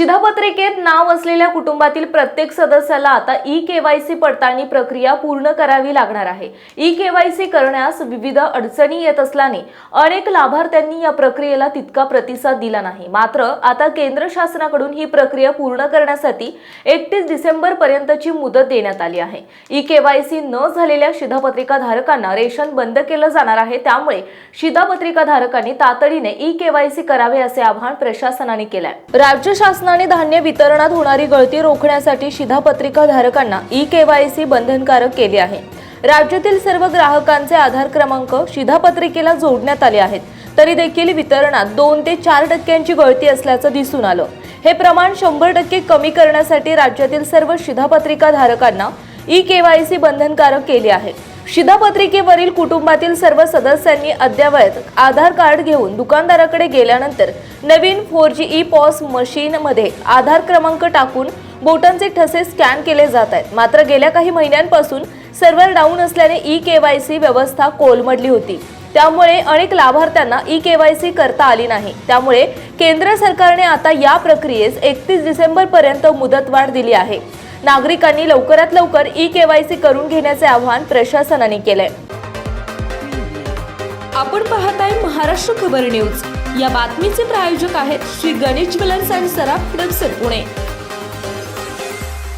शिधापत्रिकेत नाव असलेल्या कुटुंबातील प्रत्येक सदस्याला आता ई केवायसी पडताळणी प्रक्रिया पूर्ण करावी लागणार आहे. ई केवायसी करण्यास विविध अडचणी येत असल्याने अनेक लाभार्थ्यांनी या प्रक्रियेला तितका प्रतिसाद दिला नाही. मात्र आता केंद्र शासनाकडून ही प्रक्रिया पूर्ण करण्यासाठी एकतीस डिसेंबर पर्यंतची मुदत देण्यात आली आहे. ई केवायसी न झालेल्या शिधापत्रिका धारकांना रेशन बंद केलं जाणार आहे. त्यामुळे शिधापत्रिका धारकांनी तातडीने ई केवायसी करावे असे आवाहन प्रशासनाने केलंय. राज्य आणि धान्य वितरणात होणारी गळती रोखण्यासाठी शिधापत्रिका धारकांना ई केवायसी बंधनकारक केले आहे. राज्यातील सर्व ग्राहकांचे आधार क्रमांक शिधापत्रिकेला जोडण्यात आले आहेत. तरी देखील वितरणात दोन ते चार टक्क्यांची गळती असल्याचं दिसून आलं. हे प्रमाण शंभर टक्के कमी करण्यासाठी राज्यातील सर्व शिधापत्रिका धारकांना ई केवायसी बंधनकारक केले आहे. शिधापत्रिकेवरील कुटुंबातील सर्व सदस्यांनी अद्ययावत आधार कार्ड घेऊन दुकानदाराकडे गेल्यानंतर नवीन फोर जी ई पॉस मशीनमध्ये आधार क्रमांक टाकून बोटांचे ठसे स्कॅन केले जात आहेत. मात्र गेल्या काही महिन्यांपासून सर्व्हर डाऊन असल्याने ई के वाय सी व्यवस्था कोलमडली होती. त्यामुळे अनेक लाभार्थ्यांना ई के वाय सी करता आली नाही. त्यामुळे केंद्र सरकारने आता या प्रक्रियेस एकतीस डिसेंबरपर्यंत मुदतवाढ दिली आहे. नागरिकांनी लवकरात लवकर ई केवायसी करून घेण्याचे आवाहन प्रशासनाने केलंय. आपण पाहताय महाराष्ट्र खबर न्यूज. या बातमीचे प्रायोजक आहेत श्री गणेश ज्वेलर्स अँड सराफ हडपसर पुणे.